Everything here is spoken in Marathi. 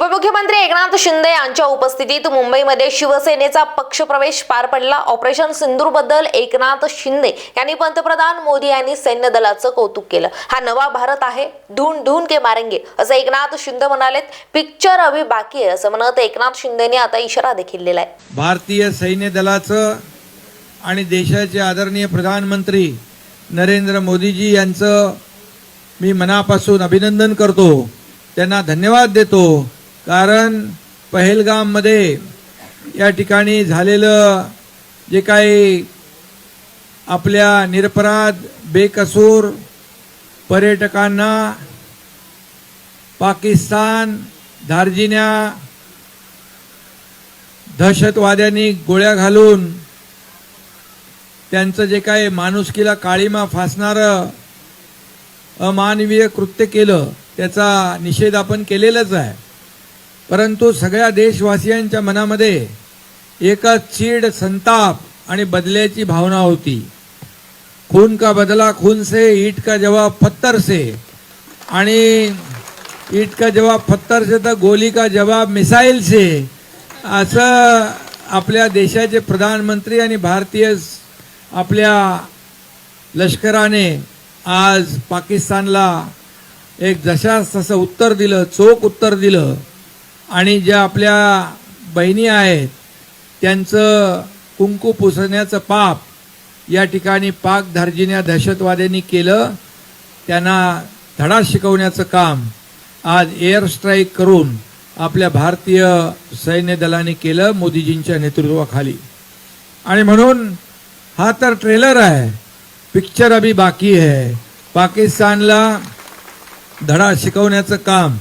उपमुख्यमंत्री एकनाथ शिंदे यांच्या उपस्थितीत मुंबईमध्ये शिवसेनेचा पक्षप्रवेश पार पडला. ऑपरेशन सिंदूरबद्दल एकनाथ शिंदे यांनी पंतप्रधान मोदी यांनी सैन्य दलाचं कौतुक केलं. हा नवा भारत आहे. धून धून के मारेंगे असं एकनाथ शिंदे म्हणालेत. पिक्चर अभि बाकी आहे असं म्हणत एकनाथ शिंदेने आता इशारा देखील दिलाय. भारतीय सैन्य दलाचं आणि देशाचे आदरणीय प्रधानमंत्री नरेंद्र मोदीजी यांचं मी मनापासून अभिनंदन करतो. त्यांना धन्यवाद देतो. कारण पहेलगाममध्ये या ठिकाणी झालेलं जे काही आपल्या निरपराध बेकसूर पर्यटकांना पाकिस्तान दार्जिन्या दहशतवाद्यांनी गोळ्या घालून त्यांचं जे काही माणुसकीला काळीमा फासणारं अमानवीय कृत्य केलं त्याचा निषेध आपण केलेलाच आहे. परंतु सगळ्या देशवासियांच्या मनामध्ये एकच चीड संताप आणि बदल्याची भावना होती. खून का बदला खून से ईट का जवाब पत्थर से. आणि ईट का जवाब पत्थर से तर गोली का जवाब मिसाईल से. असं आपल्या देशाचे प्रधानमंत्री आणि भारतीय आपल्या लष्कराने आज पाकिस्तानला एक जशास तसं उत्तर दिलं चोख उत्तर दिलं. आणि ज्या आपल्या बहिणी आहेत त्यांचं कुंकू पुसण्याचं पाप या ठिकाणी पाक धार्जिन्या दहशतवाद्यांनी केलं. त्यांना धडा शिकवण्याचं काम आज एअर स्ट्राईक करून आपल्या भारतीय सैन्य दलाने केलं मोदीजींच्या नेतृत्वाखाली. आणि म्हणून हा तर ट्रेलर आहे पिक्चर अभी बाकी आहे. पाकिस्तानला धडा शिकवण्याचं काम